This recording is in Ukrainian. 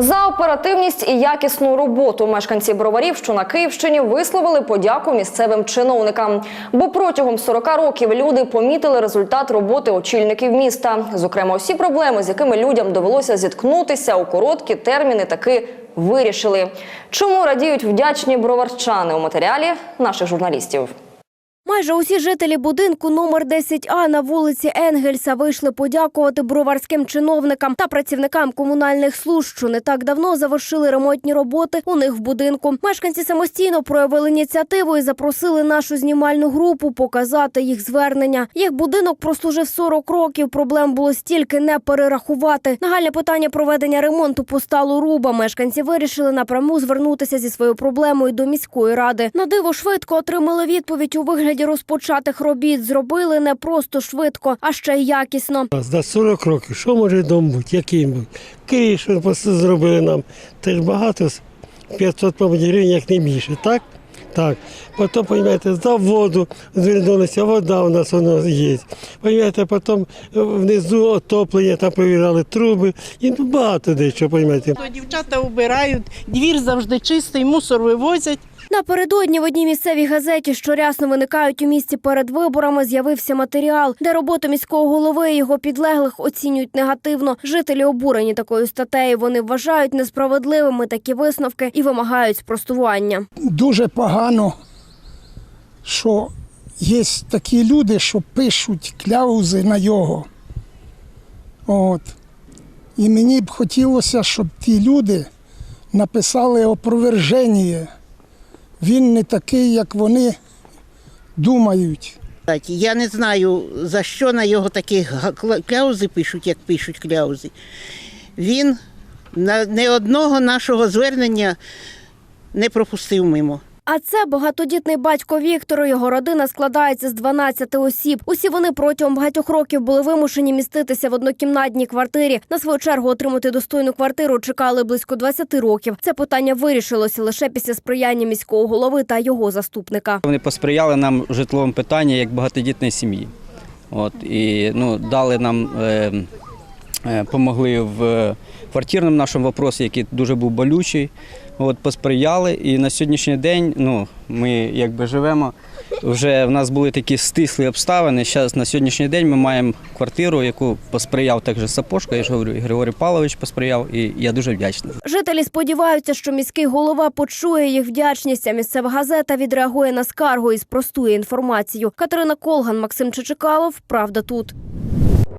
За оперативність і якісну роботу мешканці броварів, що на Київщині, висловили подяку місцевим чиновникам. Бо протягом 40 років люди помітили результат роботи очільників міста. Зокрема, усі проблеми, з якими людям довелося зіткнутися у короткі терміни, таки вирішили. Чому радіють вдячні броварчани у матеріалі наших журналістів? Майже усі жителі будинку номер 10А на вулиці Енгельса вийшли подякувати броварським чиновникам та працівникам комунальних служб, що не так давно завершили ремонтні роботи у них в будинку. Мешканці самостійно проявили ініціативу і запросили нашу знімальну групу показати їх звернення. Їх будинок прослужив 40 років. Проблем було стільки не перерахувати. Нагальне питання проведення ремонту постало руба. Мешканці вирішили напряму звернутися зі своєю проблемою до міської ради. На диво швидко отримали відповідь у вигляді розпочатих робіт. Зробили не просто швидко, а ще й якісно. За 40 років, що може дом бути, який бути? Київ просто зробили нам. Теж багато, 500 мабуть, гривень, як не більше, так? Так. Потім, розумієте, за воду звернулися, вода у нас воно є. Розумієте, потім внизу отоплення, там провіряли труби. І ну, багато дещо, розумієте. Дівчата убирають, двір завжди чистий, мусор вивозять. Напередодні в одній місцевій газеті, що рясно виникають у місті перед виборами, з'явився матеріал, де роботу міського голови і його підлеглих оцінюють негативно. Жителі обурені такою статтею. Вони вважають несправедливими такі висновки і вимагають спростування. дуже погано, що є такі люди, що пишуть кляузи на його. От. І мені б хотілося, щоб ті люди написали опроверження. Він не такий, як вони думають. Я не знаю, за що на його такі кляузи пишуть, як пишуть кляузи. Він не одного нашого звернення не пропустив мимо. А це багатодітний батько Віктор. Його родина складається з 12 осіб. Усі вони протягом багатьох років були вимушені міститися в однокімнатній квартирі. На свою чергу отримати достойну квартиру чекали близько 20 років. Це питання вирішилося лише після сприяння міського голови та його заступника. Вони посприяли нам в житловому питанні як багатодітної сім'ї. От, і ну, дали нам, е, помогли в квартирному нашому вопросі, який дуже був болючий. От, посприяли. І на сьогоднішній день ну, ми якби живемо. Вже в нас були такі стислі обставини. Зараз на сьогоднішній день ми маємо квартиру, яку посприяв також Сапожко, я ж говорю, і Григорій Павлович посприяв, і я дуже вдячний. Жителі сподіваються, що міський голова почує їх вдячність. А місцева газета відреагує на скаргу і спростує інформацію. Катерина Колган, Максим Чичикалов. Правда тут.